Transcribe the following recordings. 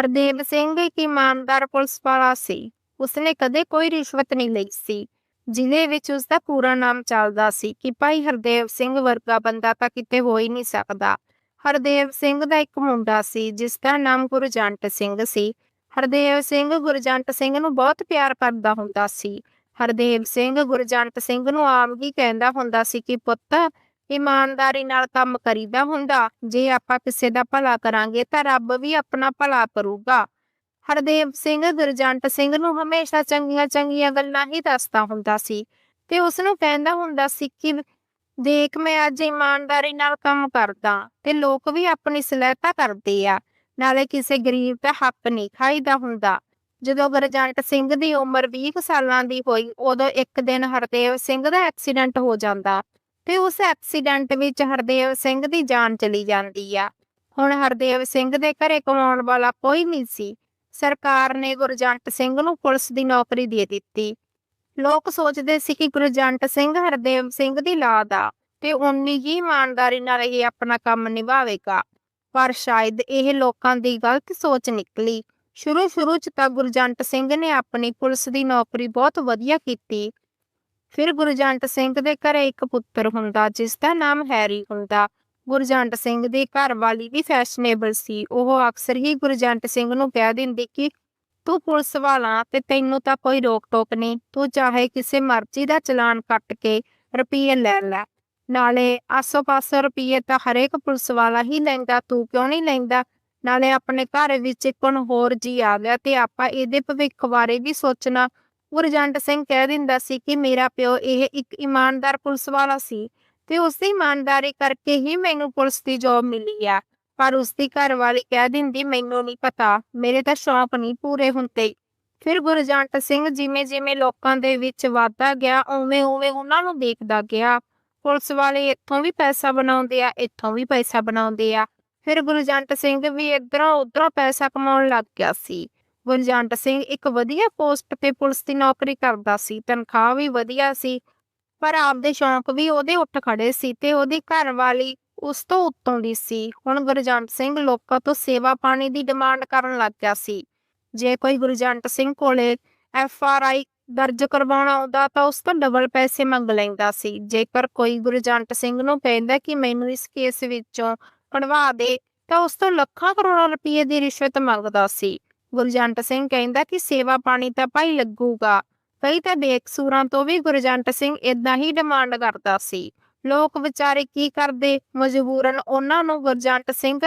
ਹਰਦੇਵ ਸਿੰਘ ਇੱਕ ਇਮਾਨਦਾਰ ਪੁਲਿਸ ਵਾਲਾ ਸੀ। ਉਸਨੇ ਕਦੇ ਕੋਈ ਰਿਸ਼ਵਤ ਨਹੀਂ ਲਈ ਸੀ। ਜ਼ਿਲ੍ਹੇ ਵਿੱਚ ਉਸਦਾ ਪੂਰਾ ਨਾਮ ਚੱਲਦਾ ਸੀ ਕਿ ਭਾਈ ਹਰਦੇਵ ਸਿੰਘ ਵਰਗਾ ਬੰਦਾ ਤਾਂ ਕਿਤੇ ਹੋ ਹੀ ਨਹੀਂ ਸਕਦਾ। ਹਰਦੇਵ ਸਿੰਘ ਦਾ ਇੱਕ ਮੁੰਡਾ ਸੀ, ਜਿਸ ਦਾ ਨਾਮ ਗੁਰਜੰਟ ਸਿੰਘ ਸੀ। ਹਰਦੇਵ ਸਿੰਘ ਗੁਰਜੰਟ ਸਿੰਘ ਨੂੰ ਬਹੁਤ ਪਿਆਰ ਕਰਦਾ ਹੁੰਦਾ ਸੀ। ਹਰਦੇਵ ਸਿੰਘ ਗੁਰਜੰਟ ਸਿੰਘ ਨੂੰ ਆਮ ਹੀ ਕਹਿੰਦਾ ਹੁੰਦਾ ਸੀ ਕਿ ਪੁੱਤ ਇਮਾਨਦਾਰੀ ਨਾਲ ਕੰਮ ਕਰੀਦਾ ਹੁੰਦਾ। ਜੇ ਆਪਾਂ ਕਿਸੇ ਦਾ ਭਲਾ ਕਰਾਂਗੇ ਤਾਂ ਰੱਬ ਵੀ ਆਪਣਾ ਭਲਾ ਕਰੂਗਾ। ਹਰਦੇਵ ਸਿੰਘ, ਗੁਰਜੰਟ ਸਿੰਘ ਨੂੰ ਹਮੇਸ਼ਾ ਚੰਗੀਆਂ ਚੰਗੀਆਂ ਗੱਲਾਂ ਹੀ ਦੱਸਦਾ ਹੁੰਦਾ ਸੀ ਤੇ ਉਸ ਨੂੰ ਕਹਿੰਦਾ ਹੁੰਦਾ ਸੀ ਕਿ ਦੇਖ ਮੈਂ ਅੱਜ ਇਮਾਨਦਾਰੀ ਨਾਲ ਕੰਮ ਕਰਦਾ ਤੇ ਲੋਕ ਵੀ ਆਪਣੀ ਸਲਾਹਤਾ ਕਰਦੇ ਆ, ਨਾਲੇ ਕਿਸੇ ਗਰੀਬ ਦਾ ਹੱਕ ਨਹੀਂ ਖਾਈਦਾ ਹੁੰਦਾ। ਜਦੋਂ ਗੁਰਜੰਟ ਸਿੰਘ ਦੀ ਉਮਰ 20 ਕੁ ਸਾਲਾਂ ਦੀ ਹੋਈ, ਉਦੋਂ ਇੱਕ ਦਿਨ ਹਰਦੇਵ ਸਿੰਘ ਦਾ ਐਕਸੀਡੈਂਟ ਹੋ ਜਾਂਦਾ। ਤੇ ਉਸ ਐਕਸੀਡੈਂਟ ਵਿੱਚ ਹਰਦੇਵ ਸਿੰਘ ਦੀ ਜਾਨ ਚਲੀ ਜਾਂਦੀ ਆ। ਹੁਣ ਹਰਦੇਵ ਸਿੰਘ ਦੇ ਘਰੇ ਕਮਾਉਣ ਵਾਲਾ ਕੋਈ ਨਹੀਂ ਸੀ। ਸਰਕਾਰ ਨੇ ਗੁਰਜੰਟ ਸਿੰਘ ਨੂੰ ਪੁਲਿਸ ਦੀ ਨੌਕਰੀ ਦੇ ਦਿੱਤੀ। ਲੋਕ ਸੋਚਦੇ ਸੀ ਕਿ ਗੁਰਜੰਟ ਸਿੰਘ ਹਰਦੇਵ ਸਿੰਘ ਦੀ ਲਾਦ ਆ ਤੇ ਉਨੀ ਹੀ ਇਮਾਨਦਾਰੀ ਨਾਲ ਇਹ ਆਪਣਾ ਕੰਮ ਨਿਭਾਵੇਗਾ। ਪਰ ਸ਼ਾਇਦ ਇਹ ਲੋਕਾਂ ਦੀ ਗਲਤ ਸੋਚ ਨਿਕਲੀ। ਸ਼ੁਰੂ ਸ਼ੁਰੂ ਚ ਤਾਂ ਗੁਰਜੰਟ ਸਿੰਘ ਨੇ ਆਪਣੀ ਪੁਲਿਸ ਦੀ ਨੌਕਰੀ ਬਹੁਤ ਵਧੀਆ ਕੀਤੀ। ਫਿਰ ਗੁਰਜੰਟ ਸਿੰਘ ਦੇ ਘਰੇ ਇੱਕ ਪੁੱਤਰ ਹੁੰਦਾ, ਜਿਸ ਦਾ ਨਾਮ ਹੈਰੀ ਹੁੰਦਾ। ਗੁਰਜੰਟ ਸਿੰਘ ਦੀ ਘਰਵਾਲੀ ਵੀ ਫੈਸ਼ਨੇਬਲ ਸੀ। ਉਹ ਅਕਸਰ ਹੀ ਗੁਰਜੰਟ ਸਿੰਘ ਨੂੰ ਕਹਿ ਦਿੰਦੀ ਕਿ, ਤੂੰ ਪੁਲਿਸ ਵਾਲਾ ਤੇ ਤੈਨੂੰ ਤਾਂ ਕੋਈ ਰੋਕ ਟੋਕ ਨਹੀਂ। ਤੂੰ ਚਾਹੇ ਕਿਸੇ ਮਰਜ਼ੀ ਦਾ ਚਲਾਨ ਕੱਟ ਕੇ ਰੁਪਈਏ ਲੈ ਲੈ। ਨਾਲੇ ਆਸੋ ਪਾਸੋ ਰੁਪਈਏ ਤਾਂ ਹਰੇਕ ਪੁਲਿਸ ਵਾਲਾ ਹੀ ਲੈਂਦਾ। ਤੂੰ ਕਿਉਂ ਨਹੀਂ ਲੈਂਦਾ? ਨਾਲੇ ਆਪਣੇ ਘਰ ਵਿੱਚ ਇੱਕ ਹੋਰ ਜੀ ਆ ਗਿਆ ਤੇ ਆਪਾਂ ਇਹਦੇ ਭਵਿੱਖ ਬਾਰੇ ਵੀ ਸੋਚਣਾ ਗੁਰਜੰਟ ਸਿੰਘ ਕਹਿ ਦਿੰਦਾ ਸੀ ਕਿ ਮੇਰਾ ਪਿਓ ਇਹ ਇੱਕ ਇਮਾਨਦਾਰ ਪੁਲਿਸ ਵਾਲਾ ਸੀ ਤੇ ਉਸ ਦੀ ਇਮਾਨਦਾਰੀ ਕਰਕੇ ਹੀ ਮੈਨੂੰ ਪੁਲਿਸ ਦੀ ਜੌਬ ਮਿਲੀ ਆ। ਪਰ ਉਸ ਦੀ ਘਰਵਾਲੀ ਕਹਿ ਦਿੰਦੀ, ਮੈਨੂੰ ਨਹੀਂ ਪਤਾ, ਮੇਰੇ ਤਾਂ ਸ਼ੌਂਕ ਨਹੀਂ ਪੂਰੇ ਹੁੰਦੇ। ਫਿਰ ਗੁਰਜੰਟ ਸਿੰਘ ਜਿਵੇਂ ਜਿਵੇਂ ਲੋਕਾਂ ਦੇ ਵਿੱਚ ਵਾਧਾ ਗਿਆ, ਉਵੇਂ ਉਵੇਂ ਉਹਨਾਂ ਨੂੰ ਦੇਖਦਾ ਗਿਆ। ਪੁਲਿਸ ਵਾਲੇ ਇੱਥੋਂ ਵੀ ਪੈਸਾ ਬਣਾਉਂਦੇ ਆ, ਇੱਥੋਂ ਵੀ ਪੈਸਾ ਬਣਾਉਂਦੇ ਆ। ਫਿਰ ਗੁਰਜੰਟ ਸਿੰਘ ਵੀ ਇਧਰੋਂ ਉਧਰੋਂ ਪੈਸਾ ਕਮਾਉਣ ਲੱਗ ਗਿਆ ਸੀ। ਗੁਰਜੰਟ ਸਿੰਘ ਇੱਕ ਵਧੀਆ ਪੋਸਟ ਤੇ ਪੁਲਿਸ ਦੀ ਨੌਕਰੀ ਕਰਦਾ ਸੀ, ਤਨਖਾਹ ਵੀ ਵਧੀਆ ਸੀ, ਪਰ ਆਪਦੇ ਸ਼ੌਂਕ ਵੀ ਉਹਦੇ ਉੱਠ ਖੜੇ ਸੀ ਤੇ ਉਹਦੀ ਘਰਵਾਲੀ ਉਸ ਤੋਂ ਉੱਤੋਂ ਦੀ ਸੀ। ਹੁਣ ਗੁਰਜੰਟ ਸਿੰਘ ਲੋਕਾਂ ਤੋਂ ਸੇਵਾ ਪਾਣੀ ਦੀ ਡਿਮਾਂਡ ਕਰਨ ਲੱਗ ਗਿਆ ਸੀ। ਜੇ ਕੋਈ ਗੁਰਜੰਟ ਸਿੰਘ ਕੋਲੇ ਐਫ ਆਰ ਆਈ ਦਰਜ ਕਰਵਾਉਣਾ ਆਉਂਦਾ ਤਾਂ ਉਸ ਤੋਂ ਡਬਲ ਪੈਸੇ ਮੰਗ ਲੈਂਦਾ ਸੀ। ਜੇਕਰ ਕੋਈ ਗੁਰਜੰਟ ਸਿੰਘ ਨੂੰ ਕਹਿੰਦਾ ਕਿ ਮੈਨੂੰ ਇਸ ਕੇਸ ਵਿੱਚੋਂ ਕਢਵਾ ਦੇ ਤਾਂ ਉਸ ਤੋਂ ਲੱਖਾਂ ਕਰੋੜਾਂ ਰੁਪਏ ਦੀ ਰਿਸ਼ਵਤ ਮੰਗਦਾ ਸੀ। ਗੁਰਜੰਟ ਸਿੰਘ ਕਹਿੰਦਾ ਕਿ ਸੇਵਾ ਪਾਣੀ ਤਾਂ ਭਾਈ ਲੱਗੂਗਾ। ਕਈ ਤਾਂ ਬੇਕਸੂਰਾਂ ਤੋਂ ਵੀ ਗੁਰਜੰਟ ਸਿੰਘ ਇਦਾਂ ਹੀ ਡਿਮਾਂਡ ਕਰਦਾ ਸੀ। ਲੋਕ ਵਿਚਾਰੇ ਕੀ ਕਰਦੇ? ਮਜਬੂਰਨ ਉਹਨਾਂ ਨੂੰ ਗੁਰਜੰਟ ਸਿੰਘ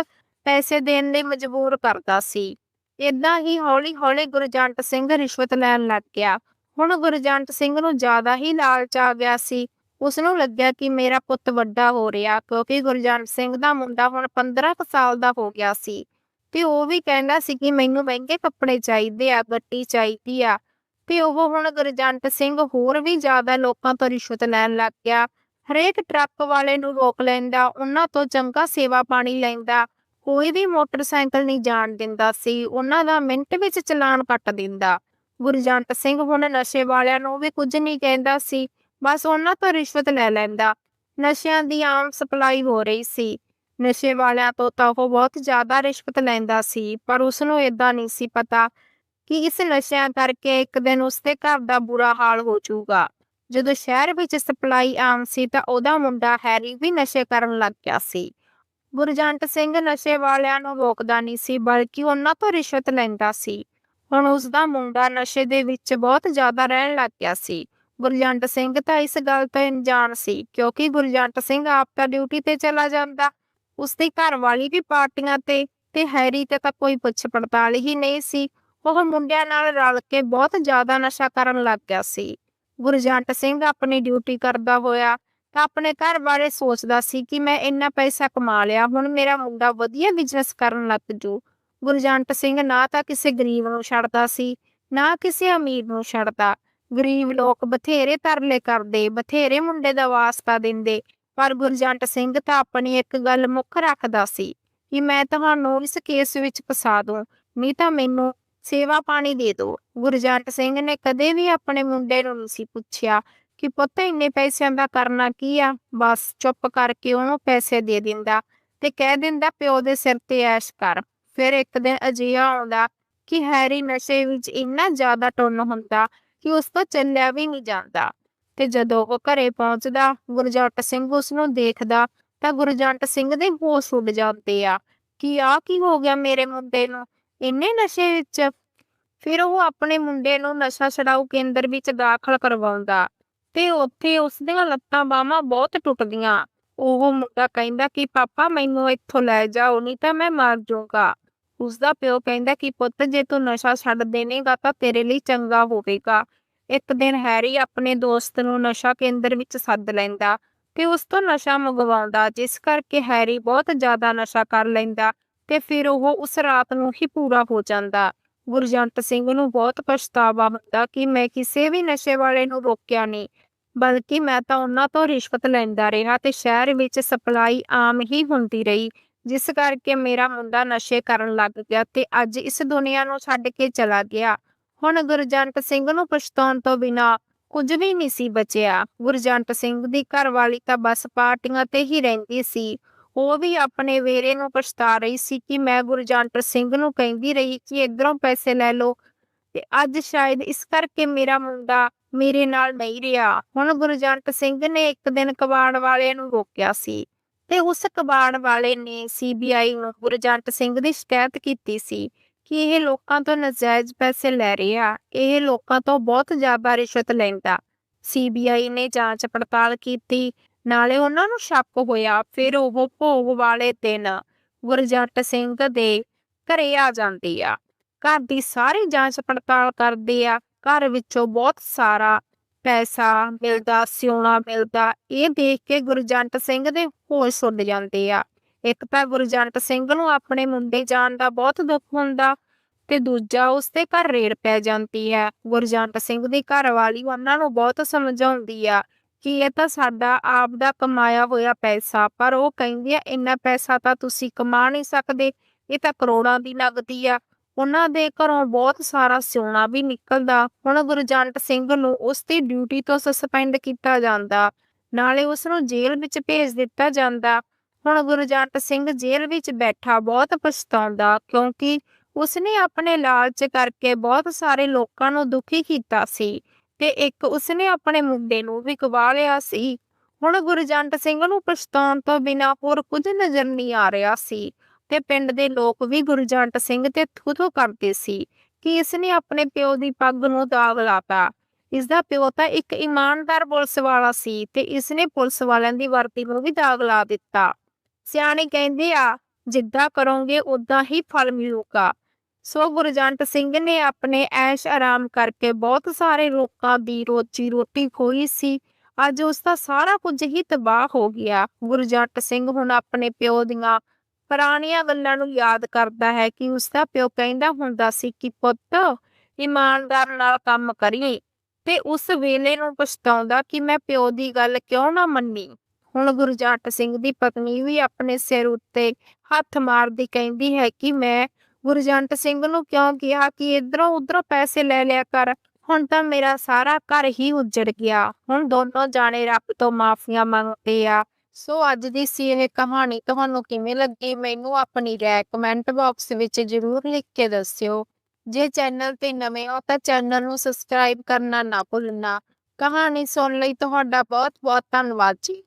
ਪੈਸੇ ਦੇਣ ਲਈ ਮਜਬੂਰ ਕਰਦਾ ਸੀ। ਇਦਾਂ ਹੀ ਹੌਲੀ-ਹੌਲੀ ਗੁਰਜੰਟ ਸਿੰਘ ਰਿਸ਼ਵਤ ਲੈਣ ਲੱਗ ਗਿਆ। ਹੁਣ ਗੁਰਜੰਟ ਸਿੰਘ ਨੂੰ ਜ਼ਿਆਦਾ ਹੀ ਲਾਲਚ ਆ ਗਿਆ ਸੀ। ਉਸ ਨੂੰ ਲੱਗਿਆ ਕਿ ਮੇਰਾ ਪੁੱਤ ਵੱਡਾ ਹੋ ਰਿਹਾ, ਕਿਉਂਕਿ ਗੁਰਜੰਟ ਸਿੰਘ ਦਾ ਮੁੰਡਾ ਹੁਣ 15 ਕੁ ਸਾਲ ਦਾ ਹੋ ਗਿਆ ਸੀ। ਤੇ ਉਹ ਵੀ ਕਹਿੰਦਾ ਸੀ ਕਿ ਮੈਨੂੰ ਮਹਿੰਗੇ ਕੱਪੜੇ ਚਾਹੀਦੇ ਆ ਗੱਡੀ ਚਾਹੀਦੀ ਆ। ਤੇ ਉਹ ਹੁਣ ਗੁਰਜੰਟ ਸਿੰਘ ਹੋਰ ਵੀ ਜ਼ਿਆਦਾ ਲੋਕਾਂ ਤੋਂ ਰਿਸ਼ਵਤ ਲੈਣ ਲੱਗ ਗਿਆ। ਹਰੇਕ ਟਰੱਕ ਵਾਲੇ ਨੂੰ ਰੋਕ ਲੈਂਦਾ, ਉਹਨਾਂ ਤੋਂ ਚੰਗਾ ਸੇਵਾ ਪਾਣੀ ਲੈਂਦਾ। ਕੋਈ ਵੀ ਮੋਟਰਸਾਈਕਲ ਨਹੀਂ ਜਾਣ ਦਿੰਦਾ ਸੀ, ਉਹਨਾਂ ਦਾ ਮਿੰਟ ਵਿੱਚ ਚਲਾਨ ਕੱਟ ਦਿੰਦਾ। ਗੁਰਜੰਟ ਸਿੰਘ ਹੁਣ ਨਸ਼ੇ ਵਾਲਿਆਂ ਨੂੰ ਵੀ ਕੁਝ ਨਹੀਂ ਕਹਿੰਦਾ ਸੀ, ਬਸ ਉਹਨਾਂ ਤੋਂ ਰਿਸ਼ਵਤ ਲੈ ਲੈਂਦਾ। ਨਸ਼ਿਆਂ ਦੀ ਆਮ ਸਪਲਾਈ ਹੋ ਰਹੀ ਸੀ। ਨਸ਼ੇ ਵਾਲਿਆਂ ਤੋਂ ਤਾਂ ਉਹ ਬਹੁਤ ਜ਼ਿਆਦਾ ਰਿਸ਼ਵਤ ਲੈਂਦਾ ਸੀ, ਪਰ ਉਸ ਨੂੰ ਇਦਾਂ ਨਹੀਂ ਸੀ ਪਤਾ ਕਿ ਇਸ ਨਸ਼ਿਆਂ ਕਰਕੇ ਇੱਕ ਦਿਨ ਉਸਦੇ ਘਰ ਦਾ ਬੁਰਾ ਹਾਲ ਹੋ ਜਾਊਗਾ। ਜਦੋਂ ਸ਼ਹਿਰ ਵਿੱਚ ਸਪਲਾਈ ਆਮ ਸੀ ਤਾਂ ਉਹਦਾ ਮੁੰਡਾ ਹੈਰੀ ਵੀ ਨਸ਼ੇ ਕਰਨ ਲੱਗ ਗਿਆ ਸੀ। ਗੁਰਜੰਟ ਸਿੰਘ ਨਸ਼ੇ ਵਾਲਿਆਂ ਨੂੰ ਰੋਕਦਾ ਨਹੀਂ ਸੀ, ਬਲਕਿ ਉਹਨਾਂ ਤੋਂ ਰਿਸ਼ਵਤ ਲੈਂਦਾ ਸੀ। ਹੁਣ ਉਸ ਦਾ ਮੁੰਡਾ ਨਸ਼ੇ ਦੇ ਵਿੱਚ ਬਹੁਤ ਜ਼ਿਆਦਾ ਰਹਿਣ ਲੱਗ ਗਿਆ ਸੀ। ਗੁਰਜੰਟ ਸਿੰਘ ਤਾਂ ਇਸ ਗੱਲ ਤੋਂ ਅਣਜਾਣ ਸੀ, ਕਿਉਂਕਿ ਗੁਰਜੰਟ ਸਿੰਘ ਆਪ ਤਾਂ ਡਿਊਟੀ ਤੇ ਚਲਾ ਜਾਂਦਾ। ਉਸ ਦੀ ਘਰਵਾਲੀ ਵੀ ਪਾਰਟੀਆਂ ਤੇ ਤੇ ਹੈਰੀ ਤੇ ਤਾਂ ਕੋਈ ਪੁੱਛ ਪੜਤਾਲ ਹੀ ਨਹੀਂ ਸੀ। ਉਹ ਮੁੰਡਿਆਂ ਨਾਲ ਰਲ ਕੇ ਬਹੁਤ ਜ਼ਿਆਦਾ ਨਸ਼ਾ ਕਰਨ ਲੱਗ ਗਿਆ ਸੀ। ਗੁਰਜੰਟ ਸਿੰਘ ਆਪਣੀ ਡਿਊਟੀ ਕਰਦਾ ਹੋਇਆ ਤਾਂ ਆਪਣੇ ਘਰ ਬਾਰੇ ਸੋਚਦਾ ਸੀ ਕਿ ਮੈਂ ਇੰਨਾ ਪੈਸਾ ਕਮਾ ਲਿਆ, ਹੁਣ ਮੇਰਾ ਮੁੰਡਾ ਵਧੀਆ ਬਿਜ਼ਨਸ ਕਰਨ ਲੱਗ ਜੂ। ਗੁਰਜੰਟ ਸਿੰਘ ਨਾ ਤਾਂ ਕਿਸੇ ਗਰੀਬ ਨੂੰ ਛੱਡਦਾ ਸੀ, ਨਾ ਕਿਸੇ ਅਮੀਰ ਨੂੰ ਛੱਡਦਾ। ਗਰੀਬ ਲੋਕ ਬਥੇਰੇ ਤਰਲੇ ਕਰਦੇ, ਬਥੇਰੇ ਮੁੰਡੇ ਦਾ ਵਾਸਤਾ ਦਿੰਦੇ ਪਰ ਗੁਰਜੰਟ ਸਿੰਘ ਤਾਂ ਆਪਣੀ ਇੱਕ ਗੱਲ ਮੁੱਖ ਰੱਖਦਾ ਸੀ ਕਿ ਮੈਂ ਤੁਹਾਨੂੰ ਇਸ ਕੇਸ ਵਿੱਚ ਫਸਾ ਦੂੰ, ਨਹੀਂ ਤਾਂ ਮੈਨੂੰ ਸੇਵਾ ਪਾਣੀ ਦੇ ਦਿਓ। ਗੁਰਜੰਟ ਸਿੰਘ ਨੇ ਕਦੇ ਵੀ ਆਪਣੇ ਮੁੰਡੇ ਨੂੰ ਨਹੀਂ ਸੀ ਪੁੱਛਿਆ ਕਿ ਪੁੱਤ ਇੰਨੇ ਪੈਸਿਆਂ ਦਾ ਕਰਨਾ ਕੀ ਆ? ਬਸ ਚੁੱਪ ਕਰਕੇ ਉਹਨੂੰ ਪੈਸੇ ਦੇ ਦਿੰਦਾ ਤੇ ਕਹਿ ਦਿੰਦਾ ਪਿਓ ਦੇ ਸਿਰ ਤੇ ਐਸ਼ ਕਰ। ਫਿਰ ਇੱਕ ਦਿਨ ਅਜਿਹਾ ਆਉਂਦਾ ਕਿ ਹੈਰੀ ਨਸ਼ੇ ਵਿੱਚ ਇੰਨਾ ਜ਼ਿਆਦਾ ਟੁੰਨ ਹੁੰਦਾ ਕਿ ਉਸ ਤੋਂ ਚੱਲਿਆ ਵੀ ਨਹੀਂ ਜਾਂਦਾ। ਤੇ ਜਦੋਂ ਉਹ ਘਰੇ ਪਹੁੰਚਦਾ ਗੁਰਜੰਟ ਸਿੰਘ ਉਸ ਨੂੰ ਦੇਖਦਾ, ਤਾਂ ਗੁਰਜੰਟ ਸਿੰਘ ਦੇ ਹੋਸ਼ ਉੱਡ ਜਾਂਦੇ ਆ। ਕਿ ਆ, ਕੀ ਹੋ ਗਿਆ ਮੇਰੇ ਮੁੰਡੇ ਨੂੰ? ਇੰਨੇ ਨਸ਼ੇ ਵਿੱਚ? ਫਿਰ ਉਹ ਆਪਣੇ ਮੁੰਡੇ ਨੂੰ ਨਸ਼ਾ ਛਡਾਊ ਕੇਂਦਰ ਵਿੱਚ ਦਾਖਲ ਕਰਵਾਉਂਦਾ ਤੇ ਉੱਥੇ ਉਸ ਦੀਆਂ ਲੱਤਾਂ ਬਾਹਾਂ ਬਹੁਤ ਟੁੱਟਦੀਆਂ। ਉਹ ਮੁੰਡਾ ਕਹਿੰਦਾ ਕਿ, ਪਾਪਾ, ਮੈਨੂੰ ਇੱਥੋਂ ਲੈ ਜਾਓ, ਨਹੀਂ ਤਾਂ ਮੈਂ ਮਰ ਜਾਊਂਗਾ। ਉਸਦਾ ਪਿਓ ਕਹਿੰਦਾ ਕਿ, ਪੁੱਤ, ਜੇ ਤੂੰ ਨਸ਼ਾ ਛੱਡ ਦੇਣੇਗਾ ਤਾਂ ਤੇਰੇ ਲਈ ਚੰਗਾ ਹੋਵੇਗਾ। ਇੱਕ ਦਿਨ ਹੈਰੀ ਆਪਣੇ ਦੋਸਤ ਨੂੰ ਨਸ਼ਾ ਕੇਂਦਰ ਵਿੱਚ ਸੱਦ ਲੈਂਦਾ ਤੇ ਉਸ ਤੋਂ ਨਸ਼ਾ ਮੰਗਵਾਉਂਦਾ, ਜਿਸ ਕਰਕੇ ਹੈਰੀ ਬਹੁਤ ਜ਼ਿਆਦਾ ਨਸ਼ਾ ਕਰ ਲੈਂਦਾ ਤੇ ਫਿਰ ਉਹ ਉਸ ਰਾਤ ਨੂੰ ਹੀ ਪੂਰਾ ਹੋ ਜਾਂਦਾ। ਗੁਰਜੰਟ ਸਿੰਘ ਨੂੰ ਬਹੁਤ ਪਛਤਾਵਾ ਹੁੰਦਾ ਕਿ ਮੈਂ ਕਿਸੇ ਵੀ ਨਸ਼ੇ ਵਾਲੇ ਨੂੰ ਰੋਕਿਆ ਨਹੀਂ, ਬਲਕਿ ਮੈਂ ਤਾਂ ਉਹਨਾਂ ਤੋਂ ਰਿਸ਼ਵਤ ਲੈਂਦਾ ਰਿਹਾ ਤੇ ਸ਼ਹਿਰ ਵਿੱਚ ਸਪਲਾਈ ਆਮ ਹੀ ਹੁੰਦੀ ਰਹੀ, ਜਿਸ ਕਰਕੇ ਮੇਰਾ ਮੁੰਡਾ ਨਸ਼ੇ ਕਰਨ ਲੱਗ ਗਿਆ ਤੇ ਅੱਜ ਇਸ ਦੁਨੀਆ ਨੂੰ ਛੱਡ ਕੇ ਚਲਾ ਗਿਆ। ਹੁਣ ਗੁਰਜੰਟ ਸਿੰਘ ਨੂੰ ਪਛਤਾਉਣ ਤੋਂ ਬਿਨਾ ਕੁਝ ਵੀ ਨਹੀਂ ਸੀ ਬਚਿਆ। ਗੁਰਜੰਟ ਸਿੰਘ ਦੀ ਘਰਵਾਲੀ ਤਾਂ ਬਸ ਪਾਰਟੀਆਂ ਤੇ ਹੀ ਰਹਿੰਦੀ ਸੀ। ਉਹ ਵੀ ਆਪਣੇ ਵੇਰੇ ਨੂੰ ਪਛਤਾ ਰਹੀ ਸੀ ਕਿ ਮੈਂ ਗੁਰਜੰਟ ਸਿੰਘ ਨੂੰ ਕਹਿੰਦੀ ਰਹੀ ਕਿ ਇਧਰੋਂ ਪੈਸੇ ਲੈ ਲਓ। ਤੇ ਅੱਜ ਸ਼ਾਇਦ ਇਸ ਕਰਕੇ ਮੇਰਾ ਮੁੰਡਾ ਮੇਰੇ ਨਾਲ ਨਹੀਂ ਰਿਹਾ। ਹੁਣ ਗੁਰਜੰਟ ਸਿੰਘ ਨੇ ਇੱਕ ਦਿਨ ਕਬਾੜ ਵਾਲੇ ਨੂੰ ਰੋਕਿਆ ਸੀ ਤੇ ਉਸ ਕਬਾੜ ਵਾਲੇ ਨੇ ਸੀਬੀਆਈ ਨੂੰ ਗੁਰਜੰਟ ਸਿੰਘ ਦੀ ਸ਼ਿਕਾਇਤ ਕੀਤੀ ਸੀ। ਕਿ ਇਹ ਲੋਕਾਂ ਤੋਂ ਨਜਾਇਜ਼ ਪੈਸੇ ਲੈ ਰਿਹਾ ਇਹ ਲੋਕਾਂ ਤੋਂ ਬਹੁਤ ਜ਼ਿਆਦਾ ਰਿਸ਼ਵਤ ਲੈਂਦਾ। ਸੀਬੀਆਈ ਨੇ ਜਾਂਚ ਪੜਤਾਲ ਕੀਤੀ। ਨਾਲੇ ਉਹਨਾਂ ਨੂੰ ਸ਼ੱਕ ਹੋਇਆ, ਫਿਰ ਉਹ ਭੋਗ ਵਾਲੇ ਦਿਨ ਗੁਰਜੰਟ ਸਿੰਘ ਦੇ ਘਰੇ ਆ ਜਾਂਦੀ ਆ। ਘਰ ਦੀ ਸਾਰੀ ਜਾਂਚ ਪੜਤਾਲ ਕਰਦੇ ਆ। ਘਰ ਵਿੱਚੋਂ ਬਹੁਤ ਸਾਰਾ ਪੈਸਾ ਮਿਲਦਾ, ਸਿਉਣਾ ਮਿਲਦਾ। ਇਹ ਦੇਖ ਕੇ ਗੁਰਜੰਟ ਸਿੰਘ ਦੇ ਹੋਸ਼ ਉੱਡ ਜਾਂਦੇ ਆ। ਇੱਕ ਤਾਂ ਗੁਰਜੰਟ ਸਿੰਘ ਨੂੰ ਆਪਣੇ ਮੁੰਡੇ ਜਾਣ ਦਾ ਬਹੁਤ ਦੁੱਖ ਹੁੰਦਾ ਤੇ ਦੂਜਾ ਉਸਦੇ ਘਰ ਰੇੜ ਪੈ ਜਾਂਦੀ ਹੈ। ਗੁਰਜੰਟ ਸਿੰਘ ਦੀ ਘਰਵਾਲੀ ਉਹਨਾਂ ਨੂੰ ਬਹੁਤ ਸਮਝਾਉਂਦੀ ਆ ਕਿ ਇਹ ਤਾਂ ਸਾਡਾ ਆਪ ਦਾ ਕਮਾਇਆ ਹੋਇਆ ਪੈਸਾ, ਪਰ ਉਹ ਕਹਿੰਦੀ ਆ, ਇੰਨਾ ਪੈਸਾ ਤਾਂ ਤੁਸੀਂ ਕਮਾ ਨਹੀਂ ਸਕਦੇ, ਇਹ ਤਾਂ ਕਰੋੜਾਂ ਦੀ ਨਗਦੀ ਆ। ਉਹਨਾਂ ਦੇ ਘਰੋਂ ਬਹੁਤ ਸਾਰਾ ਸਿਉਣਾ ਵੀ ਨਿਕਲਦਾ। ਹੁਣ ਗੁਰਜੰਟ ਸਿੰਘ ਨੂੰ ਉਸ ਦੀ ਡਿਊਟੀ ਤੋਂ ਸਸਪੈਂਡ ਕੀਤਾ ਜਾਂਦਾ। ਨਾਲੇ ਉਸ ਨੂੰ ਜੇਲ੍ਹ ਵਿੱਚ ਭੇਜ ਦਿੱਤਾ ਜਾਂਦਾ। ਹੁਣ ਗੁਰਜੰਟ ਸਿੰਘ ਜੇਲ੍ਹ ਵਿੱਚ ਬੈਠਾ ਬਹੁਤ ਪਛਤਾਉਂਦਾ ਕਿਉਂਕਿ ਉਸਨੇ ਆਪਣੇ ਲਾਲਚ ਕਰਕੇ ਬਹੁਤ ਸਾਰੇ ਲੋਕਾਂ ਨੂੰ ਦੁਖੀ ਕੀਤਾ ਸੀ ਤੇ ਇੱਕ ਉਸਨੇ ਆਪਣੇ ਮੁੰਡੇ ਨੂੰ ਵੀ ਗਵਾ ਲਿਆ ਸੀ। ਹੁਣ ਗੁਰਜੰਟ ਸਿੰਘ ਨੂੰ ਪਛਤਾਉਣ ਤੋਂ ਬਿਨਾਂ ਹੋਰ ਕੁਝ ਨਜ਼ਰ ਨਹੀਂ ਆ ਰਿਹਾ ਸੀ ਤੇ ਪਿੰਡ ਦੇ ਲੋਕ ਵੀ ਗੁਰਜੰਟ ਸਿੰਘ ਤੇ ਥੂ-ਥੂ ਕਰਦੇ ਸੀ ਕਿ ਇਸਨੇ ਆਪਣੇ ਪਿਓ ਦੀ ਪੱਗ ਨੂੰ ਦਾਗ ਲਾਤਾ। ਇਸ ਦਾ ਪਿਓ ਤਾਂ ਇੱਕ ਇਮਾਨਦਾਰ ਪੁਲਿਸ ਵਾਲਾ ਸੀ ਤੇ ਇਸਨੇ ਪੁਲਿਸ ਵਾਲਿਆਂ ਦੀ ਵਰਦੀ ਨੂੰ ਵੀ ਦਾਗ ਲਾ ਦਿੱਤਾ। ਸਿਆਣੇ ਕਹਿੰਦੇ ਆ, ਜਿੱਦਾਂ ਕਰੋਗੇ ਉਦਾਂ ਹੀ ਫਲ ਮਿਲੂਗਾ। ਸੋ ਗੁਰਜੰਟ ਸਿੰਘ ਨੇ ਆਪਣੇ ਐਸ਼ ਆਰਾਮ ਕਰਕੇ ਬਹੁਤ ਸਾਰੇ ਲੋਕਾਂ ਦੀ ਰੋਜੀ ਰੋਟੀ ਖੋਈ ਸੀ। ਅੱਜ ਉਸ ਦਾ ਸਾਰਾ ਕੁਝ ਹੀ ਤਬਾਹ ਹੋ ਗਿਆ। ਗੁਰਜੰਟ ਸਿੰਘ ਹੁਣ ਆਪਣੇ ਪਿਓ ਦੀਆਂ ਪੁਰਾਣੀਆਂ ਗੱਲਾਂ ਨੂੰ ਯਾਦ ਕਰਦਾ ਹੈ ਕਿ ਉਸ ਦਾ ਪਿਓ ਕਹਿੰਦਾ ਹੁੰਦਾ ਸੀ ਕਿ, ਪੁੱਤ, ਇਮਾਨਦਾਰ ਨਾਲ ਕੰਮ ਕਰੀਏ ਤੇ ਉਸ ਵੇਲੇ ਨੂੰ ਪਛਤਾਉਂਦਾ ਕਿ ਮੈਂ ਪਿਓ ਦੀ ਗੱਲ ਕਿਉਂ ਨਾ ਮੰਨੀ? ਹੁਣ ਗੁਰਜੰਟ ਸਿੰਘ ਦੀ ਪਤਨੀ ਵੀ ਆਪਣੇ ਸਿਰ ਉੱਤੇ ਹੱਥ ਮਾਰਦੀ ਕਹਿੰਦੀ ਹੈ ਕਿ ਮੈਂ ਗੁਰਜੰਟ ਸਿੰਘ ਨੂੰ ਕਿਉਂ ਕਿਹਾ ਕਿ ਇਧਰੋਂ ਉਧਰੋਂ ਪੈਸੇ ਲੈ ਲਿਆ ਕਰ। ਹੁਣ ਤਾਂ ਮੇਰਾ ਸਾਰਾ ਘਰ ਹੀ ਉੱਜੜ ਗਿਆ। ਹੁਣ ਦੋਨੋਂ ਜਾਣੇ ਰੱਬ ਤੋਂ ਮਾਫੀਆਂ ਮੰਗਦੇ ਆ। ਸੋ ਅੱਜ ਦੀ ਸੀ ਇਹ ਕਹਾਣੀ ਤੁਹਾਨੂੰ ਕਿਵੇਂ ਲੱਗੀ? ਮੈਨੂੰ ਆਪਣੀ ਰਾਏ ਕਮੈਂਟ ਬਾਕਸ ਵਿੱਚ ਜ਼ਰੂਰ ਲਿਖ ਕੇ ਦੱਸਿਓ। ਜੇ ਚੈਨਲ ਤੇ ਨਵੇਂ ਹੋ ਤਾਂ ਚੈਨਲ ਨੂੰ ਸਬਸਕ੍ਰਾਈਬ ਕਰਨਾ ਨਾ ਭੁੱਲਣਾ। ਕਹਾਣੀ ਸੁਣਨ ਲਈ ਤੁਹਾਡਾ ਬਹੁਤ ਬਹੁਤ ਧੰਨਵਾਦ ਜੀ।